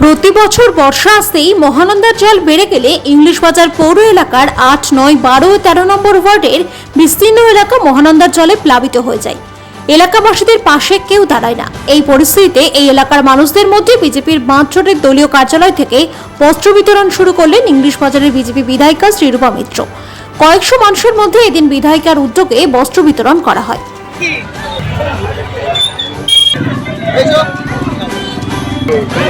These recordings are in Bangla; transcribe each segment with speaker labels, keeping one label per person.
Speaker 1: প্রতি বছর বর্ষা আসতেই মহানন্দার জল বেড়ে গেলে ইংলিশ বাজার পৌর এলাকার আট, নয়, বারো ও তেরো নম্বর ওয়ার্ডের বিস্তীর্ণ এলাকা মহানন্দার জলে প্লাবিত হয়ে যায়। এলাকাবাসীদের পাশে কেউ দাঁড়ায় না। এই পরিস্থিতিতে এই এলাকার মানুষদের মধ্যে বিজেপির বাঁচটের দলীয় কার্যালয় থেকে বস্ত্র বিতরণ শুরু করলেন ইংলিশ বাজারের বিজেপি বিধায়িকা শ্রীরূপা মিত্র। কয়েকশো মানুষের মধ্যে এদিন বিধায়িকার উদ্যোগে বস্ত্র বিতরণ করা হয়।
Speaker 2: এসো এখান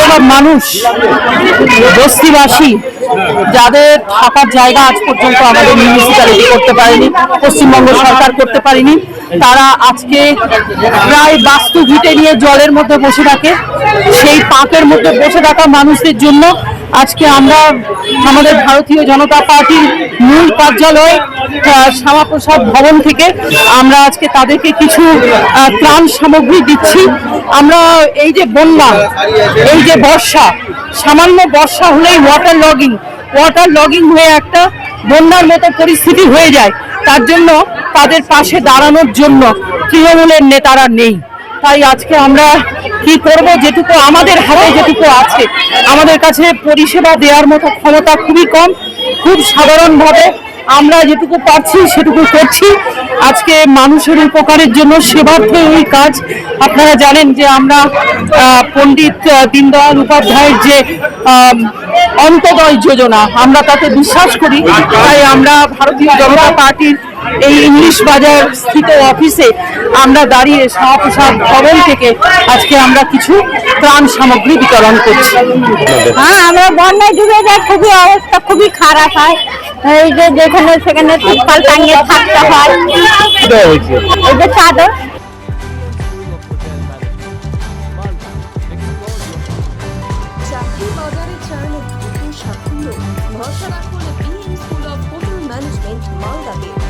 Speaker 3: যেসব মানুষ, বস্তিবাসী, যাদের থাকার জায়গা আজ পর্যন্ত আমাদের মিউনিসিপ্যালিটি করতে পারেনি, পশ্চিমবঙ্গ সরকার করতে পারেনি, তারা আজকে প্রায় বাস্তু ভিটে নিয়ে জলের মধ্যে বসে থাকে। সেই পাকের মধ্যে বসে থাকা মানুষদের জন্য আজকে আমরা আমাদের ভারতীয় জনতা পার্টির মূল কার্যালয় শ্যামাপ্রসাদ ভবন থেকে আমরা আজকে তাদেরকে কিছু ত্রাণ সামগ্রী দিচ্ছি। আমরা এই যে বন্যা, এই যে বর্ষা, সামান্য বর্ষা হলেই ওয়াটার লগিং ওয়াটার লগিং হয়ে একটা বন্যার মতো পরিস্থিতি হয়ে যায়। তার জন্য তাদের পাশে দাঁড়ানোর জন্য তৃণমূলের নেতারা নেই। তাই আজকে আমরা কি করব? যেটুকু আমাদের হাতে, যেটুকু আছে। আমাদের কাছে পরিষেবা দেওয়ার মতো ক্ষমতা খুবই কম, খুব সাধারণভাবে আমরা যেটুকু পারছি সেটুকু করছি। আজকে মানুষের উপকারের জন্য সেবার্থ এই কাজ। আপনারা জানেন যে আমরা পণ্ডিত দীনদয়াল উপাধ্যায়ের যে অন্তদয় যোজনা, আমরা তাতে বিশ্বাস করি। তাই আমরা ভারতীয় জনতা পার্টির এই ইংলিশ বাজার স্থিত অফিসে আমরা দাঁড়িয়ে শ্যামাপ্রসাদ ভবন থেকে আজকে আমরা কিছু ত্রাণ সামগ্রী বিতরণ করছি।
Speaker 4: হ্যাঁ আমরা বন্যায় ডুবে যায় খুবই অবস্থা খুবই খারাপ হয়। এই যে যেখানে সেখানে তিরপাল টাঙিয়ে থাকতে হয়। এই যে চাদর।
Speaker 5: সাফল্য। ভরসা রাখুন স্কুল অফ হোটেল ম্যানেজমেন্ট মালদাতে।